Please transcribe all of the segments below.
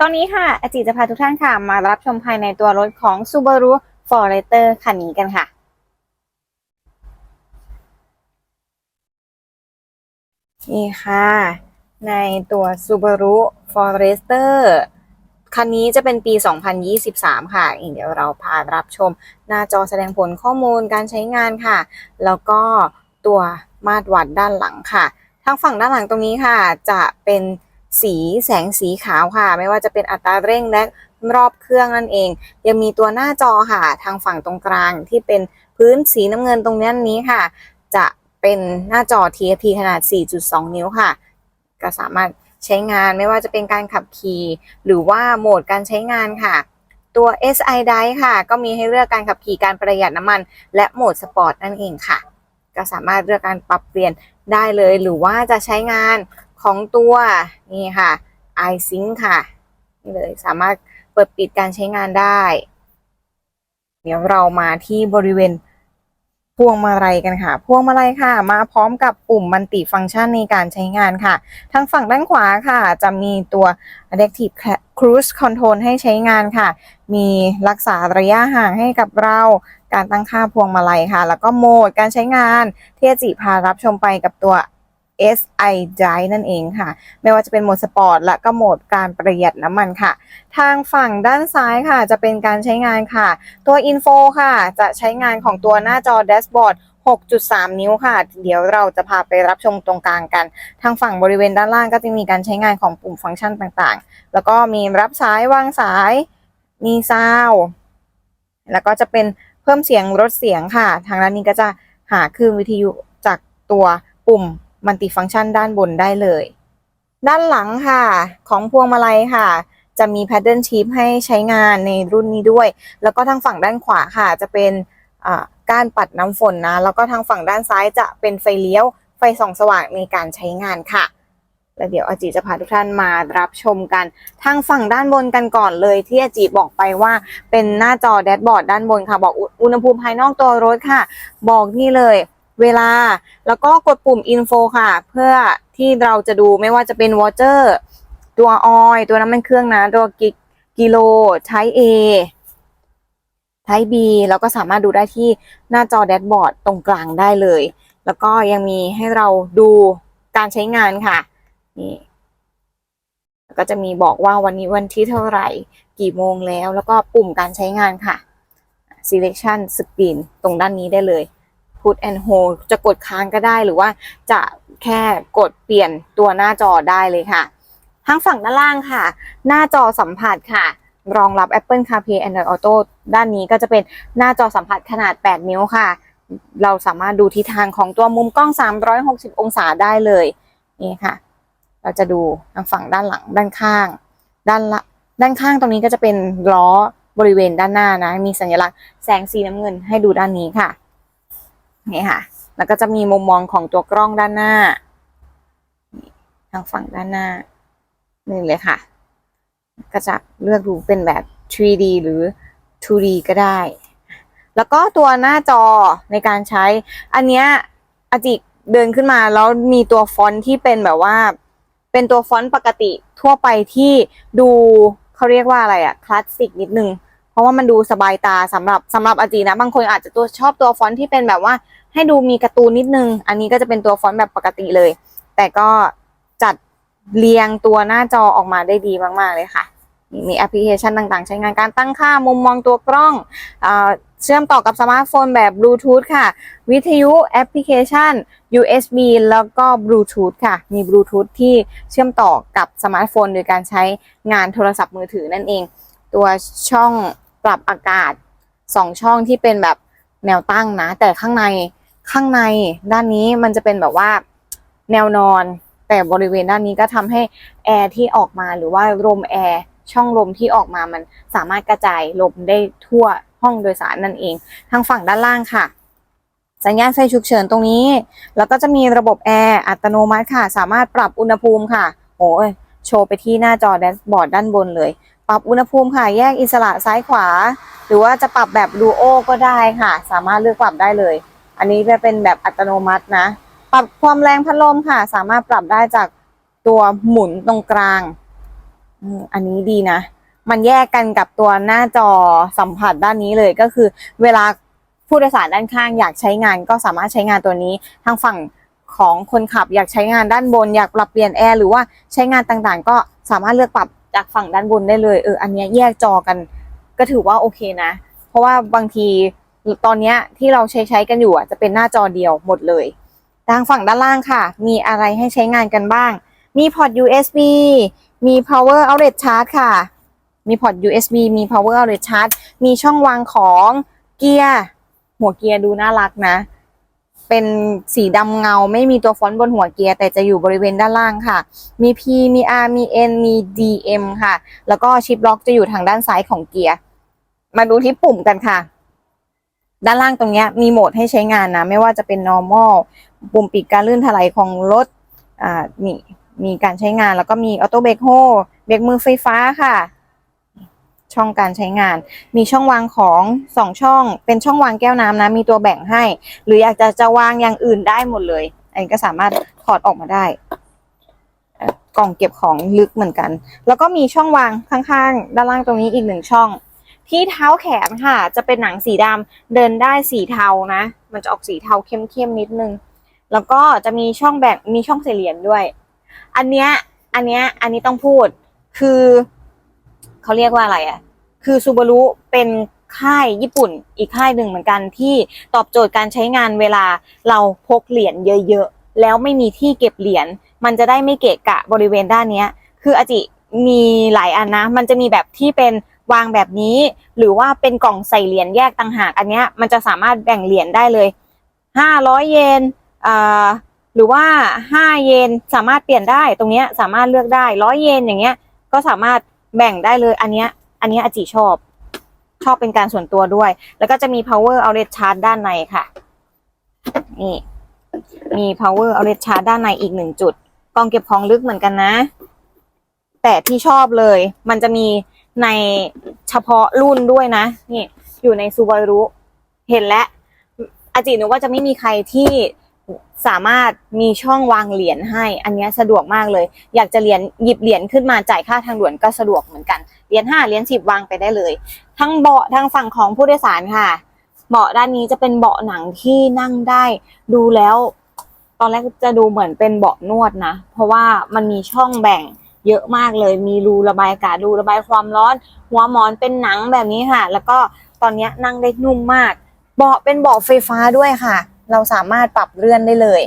ตอนนี้ค่ะอาจิจะพาทุกท่านค่ะ มารับชมภายในตัวรถของ Subaru Forester คันนี้กันค่ะ นี่ค่ะ ในตัว Subaru Forester คันนี้จะเป็นปี 2023 ค่ะอีกเดี๋ยวเราพารับชม หน้าจอแสดงผลข้อมูลการใช้งานค่ะ แล้วก็ตัวมาตรวัดด้านหลังค่ะ ทางฝั่งด้านหลังตรงนี้ค่ะ จะเป็น สีแสงสีขาวค่ะ ไม่ว่าจะเป็นอัตราเร่งและรอบเครื่องนั่นเอง ยังมีตัวหน้าจอค่ะ ทางฝั่งตรงกลางที่เป็นพื้นสีน้ำเงินตรงนี้นี้ค่ะ จะเป็นหน้าจอ TFT ขนาด 4.2 นิ้วค่ะ ก็สามารถใช้งานไม่ว่าจะเป็นการขับขี่ หรือว่าโหมดการใช้งานค่ะ ตัว SI Drive ค่ะ ก็มีให้เลือกการขับขี่การประหยัดน้ำมัน และโหมดสปอร์ตนั่นเองค่ะ ก็สามารถเลือกการปรับเปลี่ยนได้เลย หรือว่าจะใช้งาน ของตัวนี่ค่ะ iSync ค่ะนี่เลยสามารถเปิดปิดการใช้งานได้ เดี๋ยวเรามาที่บริเวณพวงมาลัยกันค่ะ พวงมาลัยค่ะ มาพร้อมกับปุ่มมัลติฟังก์ชันในการใช้งานค่ะ ทางฝั่งด้านขวาค่ะ จะมีตัว Adaptive Cruise Control ให้ใช้งานค่ะ มีรักษาระยะห่างให้กับเรา การตั้งค่าพวงมาลัยค่ะ แล้วก็โหมดการใช้งานที่อาจิพารับชมไปกับตัว SI Drive นั่นเองค่ะ ไม่ว่าจะเป็นโหมดสปอร์ตและก็โหมดการประหยัดน้ำมันค่ะ ทางฝั่งด้านซ้ายค่ะ จะเป็นการใช้งานค่ะ ตัวอินโฟค่ะ จะใช้งานของตัวหน้าจอแดชบอร์ด6.3 นิ้วค่ะ เดี๋ยวเราจะพาไปรับชมตรงกลางกัน ทางฝั่งบริเวณด้านล่างก็จะมีการใช้งานของปุ่มฟังก์ชันต่างๆ แล้วก็มีรับสายวางสาย มีซาวแล้วก็จะเป็นเพิ่มเสียงลดเสียงค่ะ ทางด้านนี้ก็จะหาคลื่นวิทยุจากตัวปุ่ม มัลติฟังก์ชันด้านบนได้เลย ด้านหลังค่ะ ของพวงมาลัยค่ะ จะมี paddle shift ให้ใช้งานในรุ่นนี้ด้วย แล้วก็ทางฝั่งด้านขวาค่ะ จะเป็นอ่าก้านปัดน้ำฝนนะ แล้วก็ทางฝั่งด้านซ้ายจะเป็นไฟเลี้ยว ไฟส่องสว่างในการใช้งานค่ะแล้วเดี๋ยวอาจิจะพาทุกท่านมารับชมกัน ทางฝั่งด้านบนกันก่อนเลยที่อาจิบอกไปว่าเป็นหน้าจอแดชบอร์ดด้านบนค่ะ บอกอุณหภูมิภายนอกตัวรถค่ะ บอกนี่เลย เวลา แล้วก็กดปุ่ม info ค่ะ เพื่อที่เราจะดูไม่ว่าจะเป็นวอเ e อร์ตัวออยตัวน้ำมันเครื่องนะ ตัวกิกิโลใช้ A ใช้ B แล้วก็สามารถดูได้ที่หน้าจอแดชบอร์ดตรงกลางได้เลย แล้วก็ยังมีให้เราดูการใช้งานค่ะ นี่แล้วก็จะมีบอกว่าวันนี้วันที่เท่าไหร่ กี่โมงแล้ว แล้วก็ปุ่มการใช้งานค่ะ selection screen ตรงด้านนี้ได้เลย put and hold จะกดค้างก็ได้หรือว่าจะแค่กดเปลี่ยนตัวหน้าจอได้เลยค่ะทางฝั่งด้านล่างค่ะ หน้าจอสัมผัสค่ะ รองรับ Apple CarPlay Android Auto ด้านนี้ก็จะเป็นหน้าจอสัมผัสขนาด 8 นิ้วค่ะ เราสามารถดูทิศทางของตัวมุมกล้อง 360 องศาได้เลยนี่ค่ะ เราจะดูทางฝั่งด้านหลังด้านข้าง ด้านละด้านข้างตรงนี้ก็จะเป็นล้อบริเวณด้านหน้านะ มีสัญลักษณ์แสงสีน้ำเงินให้ดูด้านนี้ค่ะ นี่ค่ะ แล้วก็จะมีมุมมองของตัวกล้องด้านหน้า ทางฝั่งด้านหน้านี่เลยค่ะ ก็จะเลือกดูเป็นแบบ 3D หรือ 2D ก็ได้ แล้วก็ตัวหน้าจอในการใช้ อันเนี้ยอจิเดินขึ้นมาแล้วมีตัวฟอนต์ที่เป็นแบบว่า เป็นตัวฟอนต์ปกติทั่วไปที่ดูเขาเรียกว่าอะไรอะคลาสสิกนิดนึง เพราะว่ามันดูสบายตาสำหรับสำหรับอาจีนะ บางคนอาจจะตัวชอบตัวฟอนต์ที่เป็นแบบว่า ให้ดูมีการ์ตูนนิดนึง อันนี้ก็จะเป็นตัวฟอนต์แบบปกติเลย แต่ก็จัดเรียงตัวหน้าจอออกมาได้ดีมาก ๆ เลยค่ะมีแอปพลิเคชันต่างๆ ใช้งานการตั้งค่ามุมมองตัวกล้องอเชื่อมต่อกับสมาร์ทโฟนแบบบลูทูธค่ะ วิทยุแอปพลิเคชัน USB แล้วก็บลูทูธค่ะ มีบลูทูธที่เชื่อมต่อกับสมาร์ทโฟน โดยการใช้งานโทรศัพท์มือถือนั่นเอง ตัวช่อง ปรับอากาศ2ช่องที่เป็นแบบแนวตั้งนะ แต่ข้างในข้างในด้านนี้มันจะเป็นแบบว่าแนวนอน แต่บริเวณด้านนี้ก็ทำให้แอร์ที่ออกมาหรือว่าลมแอร์ช่องลมที่ออกมามันสามารถกระจายลมได้ทั่วห้องโดยสารนั่นเอง ทางฝั่งด้านล่างค่ะ สัญญาณไฟฉุกเฉินตรงนี้ แล้วก็จะมีระบบแอร์อัตโนมัติค่ะ สามารถปรับอุณหภูมิค่ะโอ้ยโชว์ไปที่หน้าจอแดชบอร์ดด้านบนเลย ปรับอุณหภูมิค่ะ แยกอิสระซ้ายขวา หรือว่าจะปรับแบบดูโอก็ได้ค่ะ สามารถเลือกปรับได้เลย อันนี้จะเป็นแบบอัตโนมัตินะ ปรับความแรงพัดลมค่ะ สามารถปรับได้จากตัวหมุนตรงกลาง อันนี้ดีนะ มันแยกกันกับตัวหน้าจอสัมผัสด้านนี้เลยก็คือ เวลาผู้โดยสารด้านข้างอยากใช้งานก็สามารถใช้งานตัวนี้ ทางฝั่งของคนขับอยากใช้งานด้านบน อยากปรับเปลี่ยนแอร์หรือว่าใช้งานต่างๆ ก็สามารถเลือกปรับ จากฝั่งด้านบนได้เลยเอออันนี้แยกจอกัน ก็ถือว่าโอเคนะ เพราะว่าบางทีตอนนี้ที่เราใช้ใช้กันอยู่อะจะเป็นหน้าจอเดียวหมดเลยทางฝั่งด้านล่างค่ะ มีอะไรให้ใช้งานกันบ้าง มีพอร์ต USB มี power outlet charge ค่ะ มีพอร์ต USB มี power outlet charge มีช่องวางของเกียร์หัวเกียร์ดูน่ารักนะ เป็นสีดำเงาไม่มีตัวฟอนต์บนหัวเกียร์แต่จะอยู่บริเวณด้านล่างค่ะ มี P มี R มี N มี DM ค่ะ แล้วก็ชิปล็อกจะอยู่ทางด้านซ้ายของเกียร์ มาดูที่ปุ่มกันค่ะ ด้านล่างตรงนี้มีโหมดให้ใช้งานนะ ไม่ว่าจะเป็น normal ปุ่มปิดการลื่นถลายของรถ อ่า นี่ มีการใช้งานแล้วก็มีออโต้เบรกโฮเบรกมือไฟฟ้าค่ะ ช่องการใช้งาน มีช่องวางของสองช่อง เป็นช่องวางแก้วน้ำนะ มีตัวแบ่งให้ หรืออยากจะจะวางอย่างอื่นได้หมดเลย อันนี้ก็สามารถถอดออกมาได้ กล่องเก็บของลึกเหมือนกัน แล้วก็มีช่องวางข้างๆ ด้านล่างตรงนี้อีกหนึ่งช่อง ที่เท้าแขนค่ะ จะเป็นหนังสีดำเดินได้สีเทานะ มันจะออกสีเทาเข้มๆนิดนึง แล้วก็จะมีช่องแบ่งมีช่องใส่เหรียญด้วย อันเนี้ย อันเนี้ย อันนี้ต้องพูด คือ เขาเรียกว่าอะไรอะคือซูบารุเป็นค่ายญี่ปุ่นอีกค่ายหนึ่งเหมือนกันที่ตอบโจทย์การใช้งานเวลาเราพกเหรียญเยอะๆ แล้วไม่มีที่เก็บเหรียญมันจะได้ไม่เกะกะบริเวณด้านเนี้ยคืออาจิมีหลายอันนะ มันจะมีแบบที่เป็นวางแบบนี้ หรือว่าเป็นกล่องใส่เหรียญแยกต่างหากอันเนี้ยมันจะสามารถแบ่งเหรียญได้เลยห้าร้อยเยนหรือว่า 5 เยนสามารถเปลี่ยนได้ตรงเนี้ยสามารถเลือกได้ร้อยเยนอย่างเงี้ยก็สามารถ แบ่งได้เลยอันเนี้ยอันเนี้ยอาจิชอบ ชอบเป็นการส่วนตัวด้วย แล้วก็จะมี power outlet charge ด้านในค่ะ นี่มี power outlet charge ด้านในอีกหนึ่งจุดกองเก็บของลึกเหมือนกันนะ แต่ที่ชอบเลย มันจะมีในเฉพาะรุ่นด้วยนะ นี่ อยู่ในซูบารุเห็นแล้วอาจินึกว่าจะไม่มีใครที่ สามารถมีช่องวางเหรียญให้ อันนี้สะดวกมากเลย อยากจะเหรียญหยิบเหรียญขึ้นมาจ่ายค่าทางด่วนก็สะดวกเหมือนกัน เหรียญห้าเหรียญสิบวางไปได้เลย ทั้งเบาะทางฝั่งของผู้โดยสารค่ะ เบาะด้านนี้จะเป็นเบาะหนังที่นั่งได้ ดูแล้ว ตอนแรกจะดูเหมือนเป็นเบาะนวดนะ เพราะว่ามันมีช่องแบ่งเยอะมากเลย มีรูระบายอากาศรูระบายความร้อน หัวหมอนเป็นหนังแบบนี้ค่ะ แล้วก็ตอนนี้นั่งได้นุ่มมาก เบาะเป็นเบาะไฟฟ้าด้วยค่ะ เราสามารถปรับเลื่อนได้เลย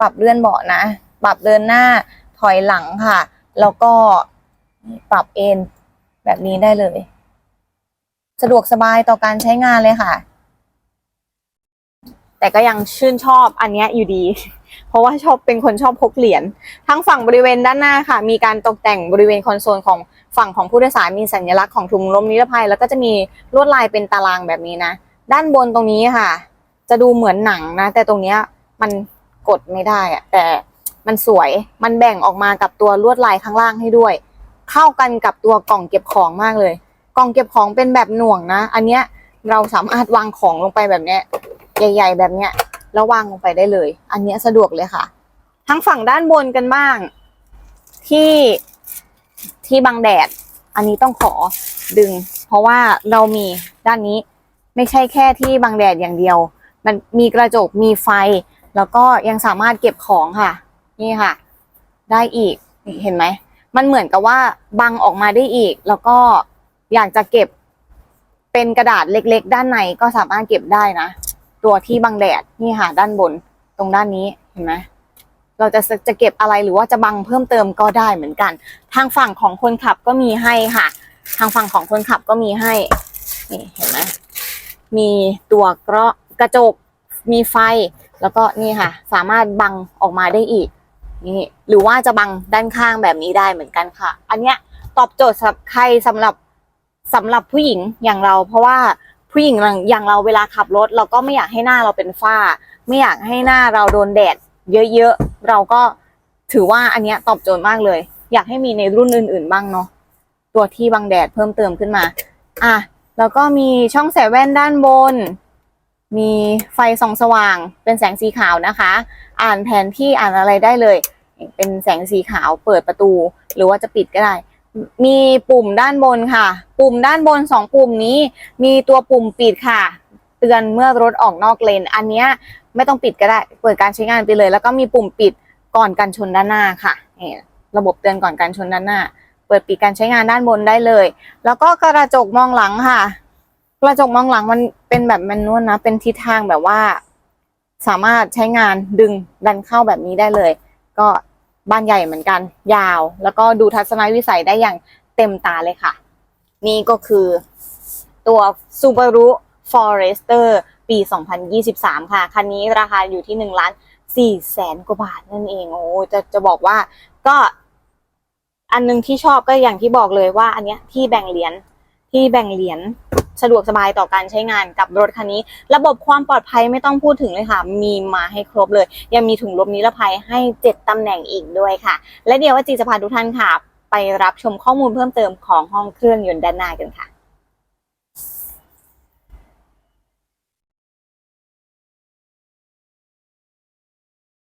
ปรับเลื่อนเบาะนะ ปรับเดินหน้าถอยหลังค่ะ แล้วก็ปรับเอนแบบนี้ได้เลย สะดวกสบายต่อการใช้งานเลยค่ะ แต่ก็ยังชื่นชอบอันนี้อยู่ดี เพราะว่าชอบเป็นคนชอบพกเหรียญทั้งฝั่งบริเวณด้านหน้าค่ะ มีการตกแต่งบริเวณคอนโซลของฝั่งของผู้โดยสารมีสัญลักษณ์ของถุงลมนิรภัย แล้วก็จะมีลวดลายเป็นตารางแบบนี้นะ ด้านบนตรงนี้ค่ะ จะดูเหมือนหนังนะ แต่ตรงเนี้ยมันกดไม่ได้อะแต่มันสวยมันแบ่งออกมากับตัวลวดลายข้างล่างให้ด้วย เข้ากันกับตัวกล่องเก็บของมากเลย กล่องเก็บของเป็นแบบหน่วงนะ อันเนี้ยเราสามารถวางของลงไปแบบเนี้ยใหญ่ ๆ แบบเนี้ยแล้ววางลงไปได้เลย อันเนี้ยสะดวกเลยค่ะ ทั้งฝั่งด้านบนกันบ้าง ที่ที่บังแดด อันนี้ต้องขอดึง เพราะว่าเรามีด้านนี้ไม่ใช่แค่ที่บังแดดอย่างเดียว มันมีกระจกมีไฟ แล้วก็ยังสามารถเก็บของค่ะ นี่ค่ะ ได้อีกเห็นไหมมันเหมือนกับว่าบังออกมาได้อีก แล้วก็อยากจะเก็บเป็นกระดาษเล็ก ๆ ด้านในก็สามารถเก็บได้นะ ตัวที่บังแดดนี่ค่ะ ด้านบนตรงด้านนี้เห็นไหมเราจะจะเก็บอะไรหรือว่าจะบังเพิ่มเติมก็ได้เหมือนกัน ทางฝั่งของคนขับก็มีให้ค่ะ ทางฝั่งของคนขับก็มีให้นี่เห็นไหมมีตัวเกราะ กระจกมีไฟ แล้วก็นี่ค่ะ สามารถบังออกมาได้อีกนี่หรือว่าจะบังด้านข้างแบบนี้ได้เหมือนกันค่ะ อันเนี้ยตอบโจทย์สำหรับใครสำหรับสำหรับผู้หญิงอย่างเรา เพราะว่าผู้หญิงอย่างเราเวลาขับรถ เราก็ไม่อยากให้หน้าเราเป็นฝ้า ไม่อยากให้หน้าเราโดนแดด เยอะๆเราก็ถือว่าอันเนี้ยตอบโจทย์มากเลย อยากให้มีในรุ่นอื่น ๆ บ้างเนาะตัวที่บังแดดเพิ่มเติมขึ้นมา อะแล้วก็มีช่องใส่แว่นด้านบน มีไฟส่องสว่างเป็นแสงสีขาวนะคะ อ่านแผนที่อ่านอะไรได้เลย เป็นแสงสีขาวเปิดประตู หรือว่าจะปิดก็ได้ มีปุ่มด้านบนค่ะ ปุ่มด้านบนสองปุ่มนี้ มีตัวปุ่มปิดค่ะ เตือนเมื่อรถออกนอกเลน อันเนี้ยไม่ต้องปิดก็ได้ เปิดการใช้งานไปเลย แล้วก็มีปุ่มปิดก่อนกันชนด้านหน้าค่ะระบบเตือนก่อนการชนด้านหน้า เปิดปิดการใช้งานด้านบนได้เลย แล้วก็กระจกมองหลังค่ะ ระจกมองหลังมันเป็นแบบแมนนวลนะ เป็นทิศทางแบบว่า สามารถใช้งานดึงดันเข้าแบบนี้ได้เลย ก็บ้านใหญ่เหมือนกัน ยาว แล้วก็ดูทัศนวิสัยได้อย่างเต็มตาเลยค่ะ นี่ก็คือตัว Subaru Forester ปี 2023 ค่ะ คันนี้ราคาอยู่ที่1ล้าน4แสนกว่าบาทนั่นเอง โอ้จะจะบอกว่าก็ อันหนึงที่ชอบก็อย่างที่บอกเลยว่า อันเนี้ยที่แบ่งเหรียญที่แบ่งเหรียญ สะดวกสบายต่อการใช้งานกับรถคันนี้ ระบบความปลอดภัยไม่ต้องพูดถึงเลยค่ะ มีมาให้ครบเลย ยังมีถุงลมนิรภัยให้ 7 ตำแหน่งอีกด้วยค่ะ และเดี๋ยวว่าจีจะพาทุกท่านค่ะ ไปรับชมข้อมูลเพิ่มเติมของห้องเครื่องยนต์ด้านหน้ากันค่ะ